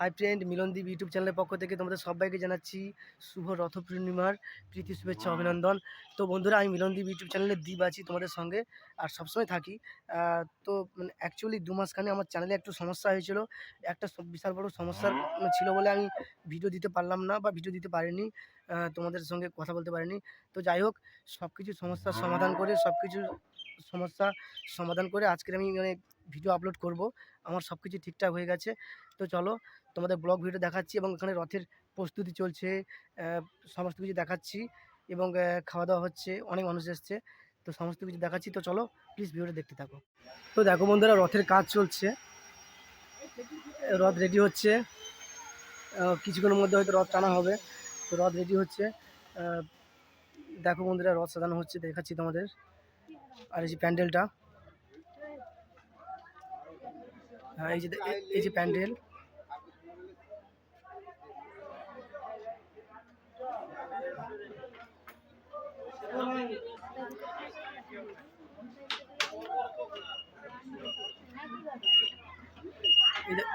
Hi friend Milandeep YouTube চ্যানেলের পক্ষ থেকে তোমাদের সবাইকে জানাচ্ছি শুভ রথ পূর্ণিমার প্রীতি শুভেচ্ছা অভিনন্দন। তো বন্ধুরা আমি মিলনদীপ ইউটিউব চ্যানেলে দ্বীপ আছি তোমাদের সঙ্গে আর সবসময় থাকি। তো মানে অ্যাকচুয়ালি দু মাসখানে আমার চ্যানেলে একটু সমস্যা হয়েছিল। একটা বিশাল বড় সমস্যা ছিল বলে আমি ভিডিও দিতে পারলাম না বা ভিডিও দিতে পারিনি। তোমাদের সঙ্গে কথা বলতে পারিনি। তো যাই হোক সব কিছু সমস্যার সমাধান করে সব কিছু সমস্যা সমাধান করে আজকের আমি মানে ভিডিও আপলোড করব। আমার সব কিছু ঠিকঠাক হয়ে গেছে। তো চলো, তোমাদের ব্লগ ভিডিও দেখাচ্ছি এবং এখানে রথের প্রস্তুতি চলছে। সমস্ত কিছু দেখাচ্ছি এবং খাওয়া দাওয়া হচ্ছে, অনেক মানুষ এসছে। তো সমস্ত কিছু দেখাচ্ছি। তো চলো প্লিজ ভিডিওটা দেখতে থাকো। তো দেখো বন্ধুরা, রথের কাজ চলছে। রথ রেডি হচ্ছে। কিছুক্ষণের মধ্যে হয়তো রথ টানা হবে। তো রথ রেডি হচ্ছে। দেখো বন্ধুরা, রথ সাজানো হচ্ছে। দেখাচ্ছি তোমাদের। আর এই যে প্যান্ডেলটা হ্যাঁ এই যে এই যে প্যান্ডেল।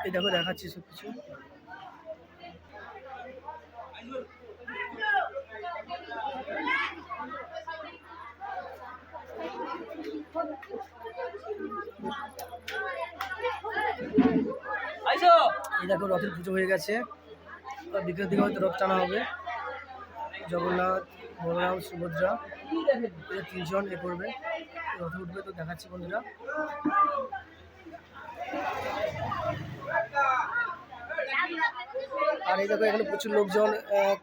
এই দেখো দেখাচ্ছি সব কিছু। দেখো রথের পুজো হয়ে গেছে। বিকেল দিকে হয়তো রথ টানা হবে। জগন্নাথ, বলরাম, সুভদ্রা তিনজন এ করবে। রথে উঠবে তো দেখাচ্ছি বন্ধুরা। আর এই দেখো এখানে প্রচুর লোকজন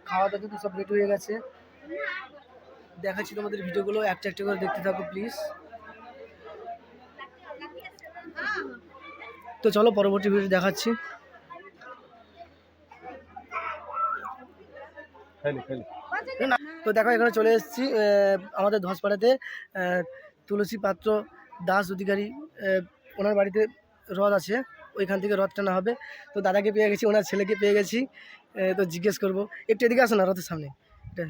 খাওয়া দাওয়া কিন্তু সব রেডি হয়ে গেছে। দেখাচ্ছি তোমাদের ভিডিওগুলো, একটা একটা করে দেখতে থাকো প্লিজ তো চলো পরবর্তী ভিডিও দেখাচ্ছি। তো দেখো এখানে চলে এসেছি আমাদের ধসপাড়াতে তুলসী পাত্র দাস অধিকারী ওনার বাড়িতে হ্রদ আছে ওইখান থেকে রথ টানা হবে। তো দাদাকে পেয়ে গেছি ওনার ছেলেকে পেয়ে গেছি তো জিজ্ঞেস করব। একটু এদিকে আসো না রথের সামনে এটা।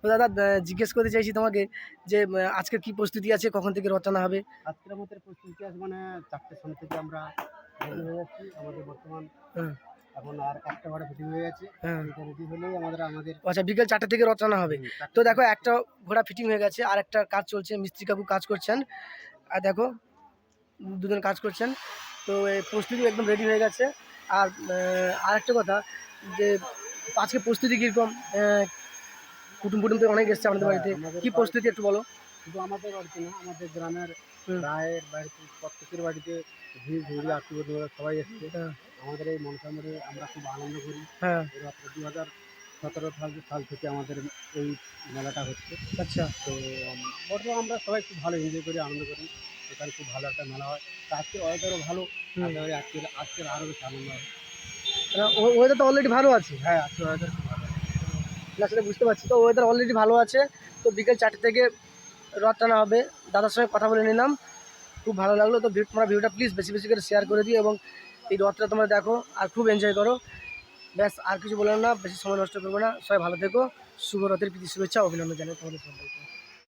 তো দাদা জিজ্ঞেস করতে চাইছি তোমাকে যে আহ, আজকের কি প্রস্তুতি আছে কখন থেকে রথ টানা হবে? আজকের আমাদের প্রস্তুতি আছে মানে চারটের সময় থেকে আমরা আমাদের বর্তমান হ্যাঁ। এখন আর একটা ঘোড়া ফিটিং হয়ে গেছে। হ্যাঁ। এটা রেডি হলেই আমাদের আমাদের আচ্ছা বিকেল চারটে থেকে রথ টানা হবে। তো দেখো একটা ঘোড়া ফিটিং হয়ে গেছে আর একটা কাজ চলছে মিস্ত্রি কাকু কাজ করছেন। আর দেখো দুজন কাজ করছেন। তো এই প্রস্তুতি একদম রেডি হয়ে গেছে। আর আর একটা কথা যে আজকে প্রস্তুতি কীরকম? কুটুম কুটুম তো অনেক এসছে আমাদের বাড়িতে। আমাদের কি প্রস্তুতি একটু বলো? শুধু আমাদের বাড়িতে না আমাদের গ্রামের। রায়ের বাড়িতে প্রত্যেকের বাড়িতে ভিড় ঝুড়ি আত্মীয় সবাই এসছে। হ্যাঁ, আমাদের এই মনসামরে আমরা খুব আনন্দ করি। হ্যাঁ। রাত্রে দু হাজার সতেরো সাল সাল থেকে আমাদের এই মেলাটা হচ্ছে। আচ্ছা। তো বর্তমানে আমরা সবাই খুব ভালো এনজয় করি আনন্দ করি। এখানে খুব ভালো একটা মেলা হয়। আজকের ওয়েদারও ভালো। আজকের আজকের আরও বেশি আনন্দ হবে। ওয়েদার তো অলরেডি ভালো আছে? হ্যাঁ আজকের ওয়েদার খুব ভালো। না সেটা বুঝতে পারছি। তো ওয়েদার অলরেডি ভালো আছে। তো বিকেল চারটে থেকে রথ টানা হবে। দাদার সঙ্গে কথা বলে নিলাম। খুব ভালো লাগল। তো তোমার ভিডিওটা প্লিজ বেশি বেশি করে শেয়ার করে দিও এবং এই রথটা তোমরা দেখো আর খুব এনজয় করো। ব্যাস, আর কিছু বললাম না। বেশি সময় নষ্ট করব না। সবাই ভালো থেকো। শুভ রথের প্রীতি, শুভেচ্ছা, অভিনন্দন জানাই তোমাদের